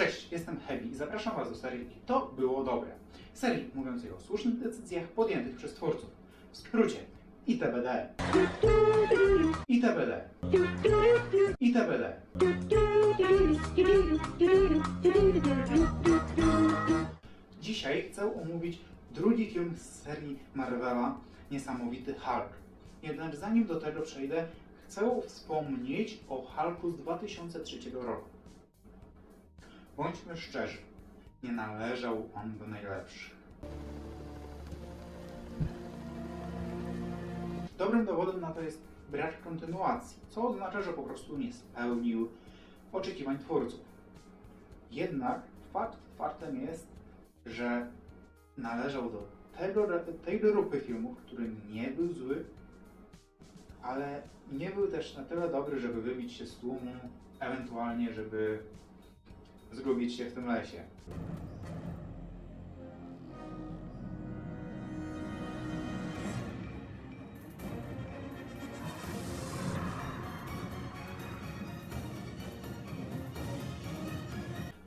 Cześć, jestem Heavy i zapraszam Was do serii To było dobre. Serii mówiącej o słusznych decyzjach podjętych przez twórców. W skrócie ITBD. ITBD. ITBD. Dzisiaj chcę omówić drugi film z serii Marvela Niesamowity Hulk. Jednak zanim do tego przejdę, chcę wspomnieć o Hulku z 2003 roku. Bądźmy szczerzy, nie należał on do najlepszych. Dobrym dowodem na to jest brak kontynuacji, co oznacza, że po prostu nie spełnił oczekiwań twórców. Jednak fakt faktem jest, że należał do tego, tej grupy filmów, który nie był zły, ale nie był też na tyle dobry, żeby wybić się z tłumu, ewentualnie, żeby zgubić się w tym lesie.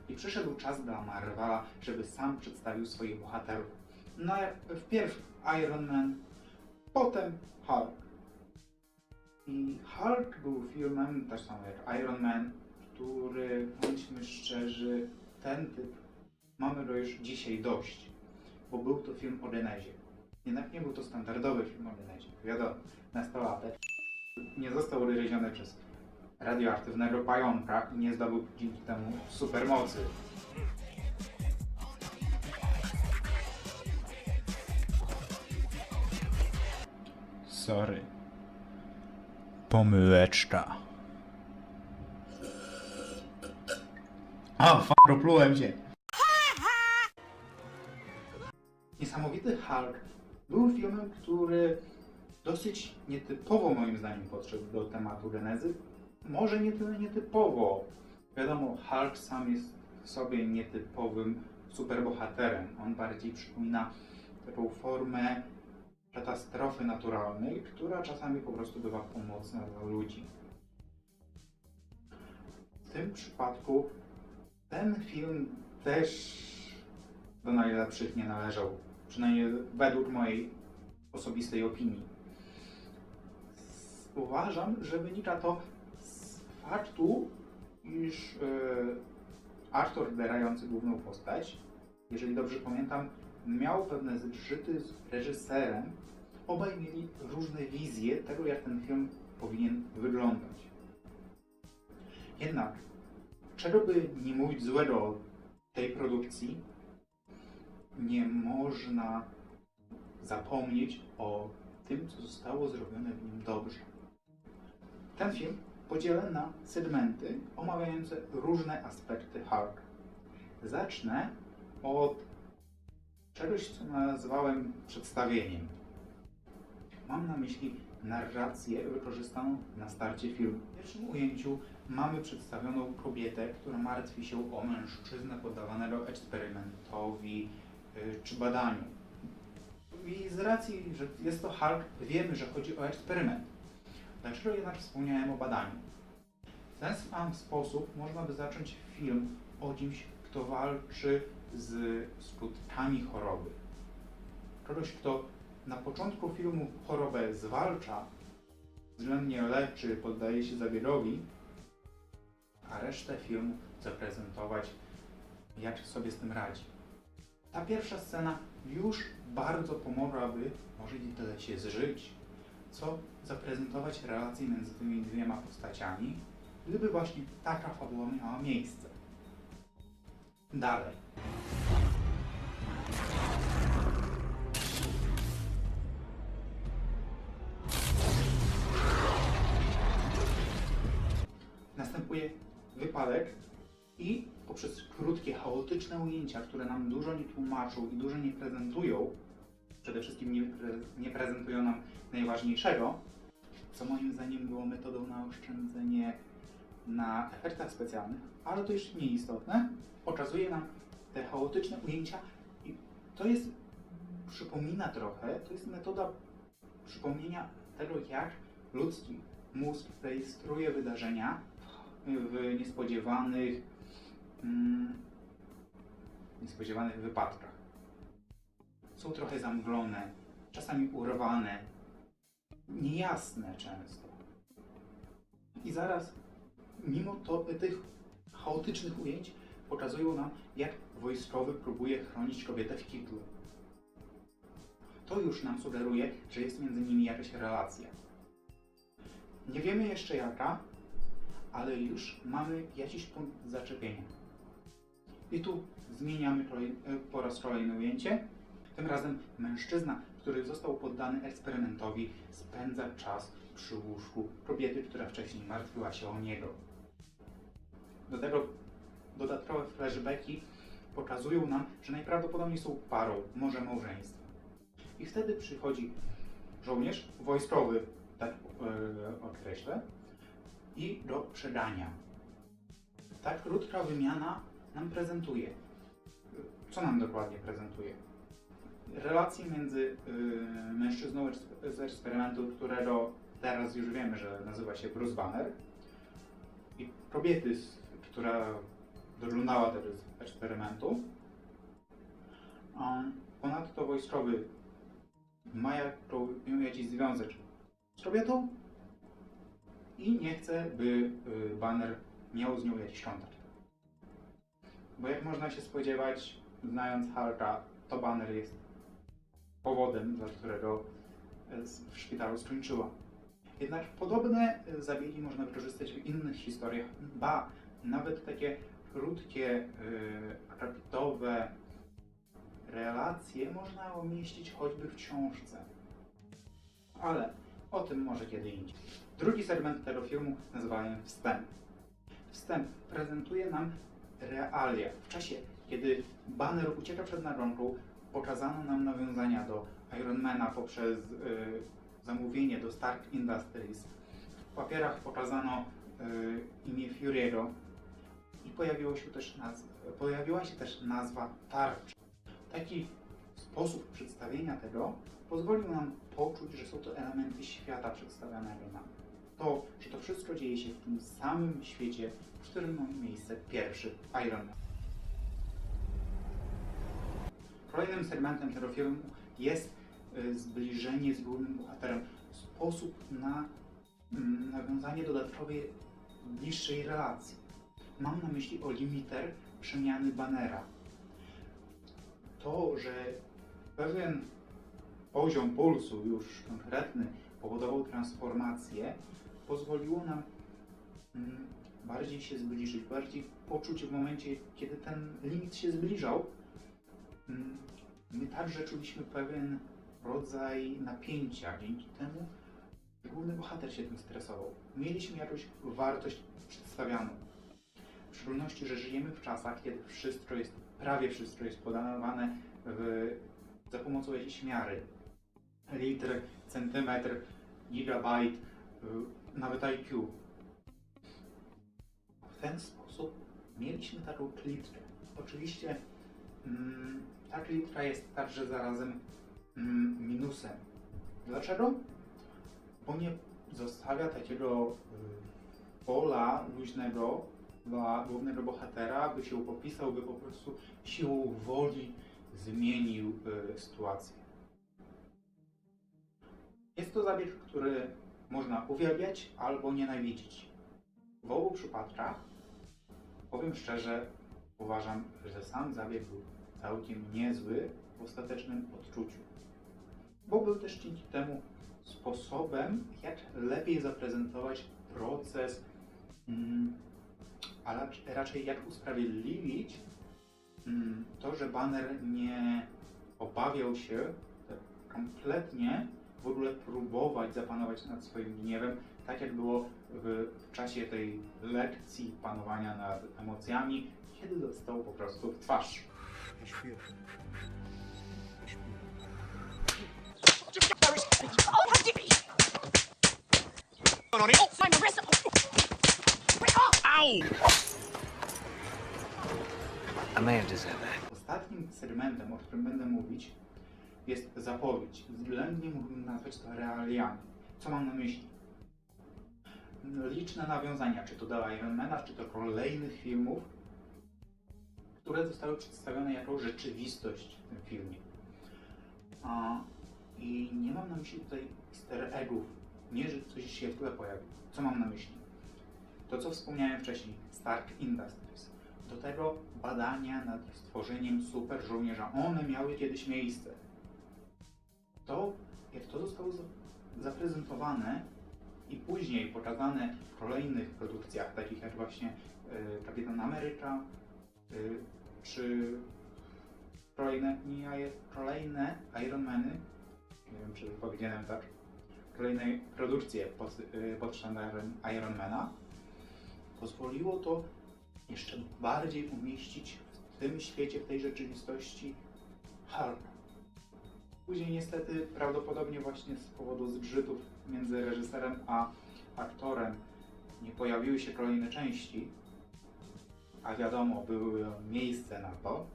I przyszedł czas dla Marvela, żeby sam przedstawił swoich bohaterów. Wpierw Iron Man, potem Hulk. I Hulk był filmem, tak samo jak Iron Man, który, bądźmy szczerzy, ten typ mamy go już dzisiaj dość, bo był to film o genezie. Jednak nie był to standardowy film o genezie. Wiadomo, nastolatek nie został ugryziony przez radioaktywnego pająka i nie zdobył dzięki temu supermocy. Sorry. Pomyłeczka. A, f***, plułem się. Niesamowity Hulk był filmem, który dosyć nietypowo moim zdaniem podszedł do tematu genezy. Może nie tyle nietypowo. Wiadomo, Hulk sam jest w sobie nietypowym superbohaterem. On bardziej przypomina taką formę katastrofy naturalnej, która czasami po prostu bywa pomocna dla ludzi. W tym przypadku ten film też do najlepszych nie należał, przynajmniej według mojej osobistej opinii. Uważam, że wynika to z faktu, iż yy, aktor grający główną postać, jeżeli dobrze pamiętam, miał pewne zgrzyty z reżyserem. Obaj mieli różne wizje tego, jak ten film powinien wyglądać. Jednak, czego by nie mówić złego o tej produkcji, nie można zapomnieć o tym, co zostało zrobione w nim dobrze. Ten film podzielę na segmenty omawiające różne aspekty Hulk. Zacznę od czegoś, co nazwałem przedstawieniem. Mam na myśli narrację wykorzystaną na starcie filmu. W pierwszym ujęciu mamy przedstawioną kobietę, która martwi się o mężczyznę poddawanego eksperymentowi y, czy badaniu. I z racji, że jest to Hulk, wiemy, że chodzi o eksperyment. Dlaczego jednak wspomniałem o badaniu? W ten sam sposób można by zacząć film o kimś, kto walczy z skutkami choroby. Kogoś, kto na początku filmu chorobę zwalcza, względnie leczy, poddaje się zabiegowi, a resztę filmu zaprezentować, jak sobie z tym radzi. Ta pierwsza scena już bardzo pomogłaby, może nie tyle się zżyć, co zaprezentować relacje między tymi dwiema postaciami, gdyby właśnie taka fabuła miała miejsce. Dalej. Wypadek i poprzez krótkie, chaotyczne ujęcia, które nam dużo nie tłumaczą i dużo nie prezentują, przede wszystkim nie, nie prezentują nam najważniejszego, co moim zdaniem było metodą na oszczędzenie na efektach specjalnych, ale to już nieistotne, pokazuje nam te chaotyczne ujęcia i to jest, przypomina trochę, to jest metoda przypomnienia tego, jak ludzki mózg rejestruje wydarzenia w niespodziewanych, mm, niespodziewanych wypadkach. Są trochę zamglone, czasami urwane, niejasne często. I zaraz, mimo to, tych chaotycznych ujęć, pokazują nam, jak wojskowy próbuje chronić kobietę w kitlu. To już nam sugeruje, że jest między nimi jakaś relacja. Nie wiemy jeszcze jaka, ale już mamy jakiś punkt zaczepienia. I tu zmieniamy e, po raz kolejny ujęcie. Tym razem mężczyzna, który został poddany eksperymentowi, spędza czas przy łóżku kobiety, która wcześniej martwiła się o niego. Do tego dodatkowe flashbacki pokazują nam, że najprawdopodobniej są parą, może małżeństwem. I wtedy przychodzi żołnierz wojskowy, tak e, określę, i do przedania. Ta krótka wymiana nam prezentuje. Co nam dokładnie prezentuje? Relacje między y, mężczyzną z eksperymentu, którego teraz już wiemy, że nazywa się Bruce Banner, i kobiety, która doglądała tego eksperymentu. Um, ponadto wojskowy ma jakiś związek z kobietą i nie chce, by y, Banner miał z nią jakiś kontakt. Bo jak można się spodziewać, znając Hulka, to Banner jest powodem, dla którego y, w szpitalu skończyła. Jednak podobne y, zabiegi można wykorzystać w innych historiach, ba, nawet takie krótkie, akapitowe relacje można umieścić choćby w książce. Ale o tym może kiedy indziej. Drugi segment tego filmu nazywałem Wstęp. Wstęp prezentuje nam realia. W czasie, kiedy Banner ucieka przed nagonką, pokazano nam nawiązania do Ironmana poprzez y, zamówienie do Stark Industries. W papierach pokazano y, imię Fury'ego i pojawiło się też naz- pojawiła się też nazwa Tarcz. Taki sposób przedstawienia tego pozwolił nam poczuć, że są to elementy świata przedstawianego nam. To, że to wszystko dzieje się w tym samym świecie, w którym ma miejsce pierwszy Iron Man. Kolejnym segmentem tego filmu jest y, zbliżenie z głównym bohaterem, sposób na mm, nawiązanie dodatkowej, bliższej relacji. Mam na myśli o limiter przemiany Bannera. To, że pewien poziom pulsu już konkretny powodował transformację, pozwoliło nam mm, bardziej się zbliżyć, bardziej poczuć w momencie, kiedy ten limit się zbliżał, mm, my także czuliśmy pewien rodzaj napięcia dzięki temu, główny bohater się tym stresował. Mieliśmy jakąś wartość przedstawioną. W szczególności, że żyjemy w czasach, kiedy wszystko jest, prawie wszystko jest podawane w, za pomocą jakiejś miary. Litr, centymetr, gigabajt, y, nawet IQ. W ten sposób mieliśmy taką klitrę. Oczywiście mm, ta klitra jest także zarazem mm, minusem. Dlaczego? Bo nie zostawia takiego y, pola luźnego dla głównego bohatera, by się popisał, by po prostu siłą woli zmienił y, sytuację. Jest to zabieg, który można uwielbiać albo nienawidzić. W obu przypadkach, powiem szczerze, uważam, że sam zabieg był całkiem niezły w ostatecznym odczuciu. Bo był też dzięki temu sposobem, jak lepiej zaprezentować proces, mm, a rac- raczej jak usprawiedliwić mm, to, że Banner nie obawiał się kompletnie w ogóle próbować zapanować nad swoim gniewem, tak jak było w, czasie tej lekcji panowania nad emocjami, kiedy dostał po prostu w twarz. Ostatnim segmentem, o którym będę mówić, jest zapowiedź. Względnie mógłbym nazwać to realiami. Co mam na myśli? Liczne nawiązania, czy to do Ironmana, czy do kolejnych filmów, które zostały przedstawione jako rzeczywistość w tym filmie. A, I nie mam na myśli tutaj easter eggów, nie, że coś się w tle pojawi. Co mam na myśli? To, co wspomniałem wcześniej, Stark Industries. Do tego badania nad stworzeniem super żołnierza. One miały kiedyś miejsce. Zaprezentowane i później pokazane w kolejnych produkcjach, takich jak właśnie y, Kapitan Ameryka, y, czy kolejne, nie, kolejne Ironmany, nie wiem czy powiedziałem tak, kolejne produkcje pod, y, Ironmana, pozwoliło to jeszcze bardziej umieścić w tym świecie, w tej rzeczywistości Hulk. Później niestety prawdopodobnie właśnie z powodu zgrzytów między reżyserem a aktorem nie pojawiły się kolejne części, a wiadomo, było miejsce na to.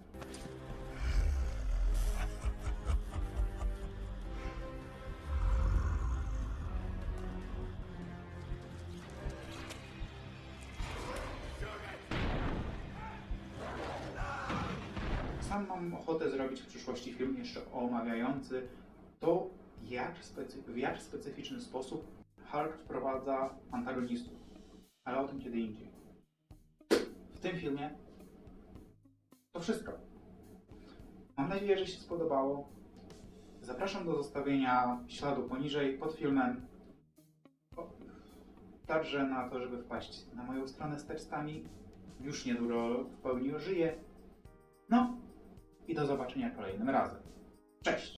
Sam mam ochotę zrobić w przyszłości film jeszcze omawiający to, jak w jak specyficzny sposób Hulk wprowadza antagonistów. Ale o tym kiedy indziej. W tym filmie to wszystko. Mam nadzieję, że się spodobało. Zapraszam do zostawienia śladu poniżej pod filmem. Także na to, żeby wpaść na moją stronę z tekstami. Już niedługo w pełni ożyję. No i do zobaczenia kolejnym razem. Cześć!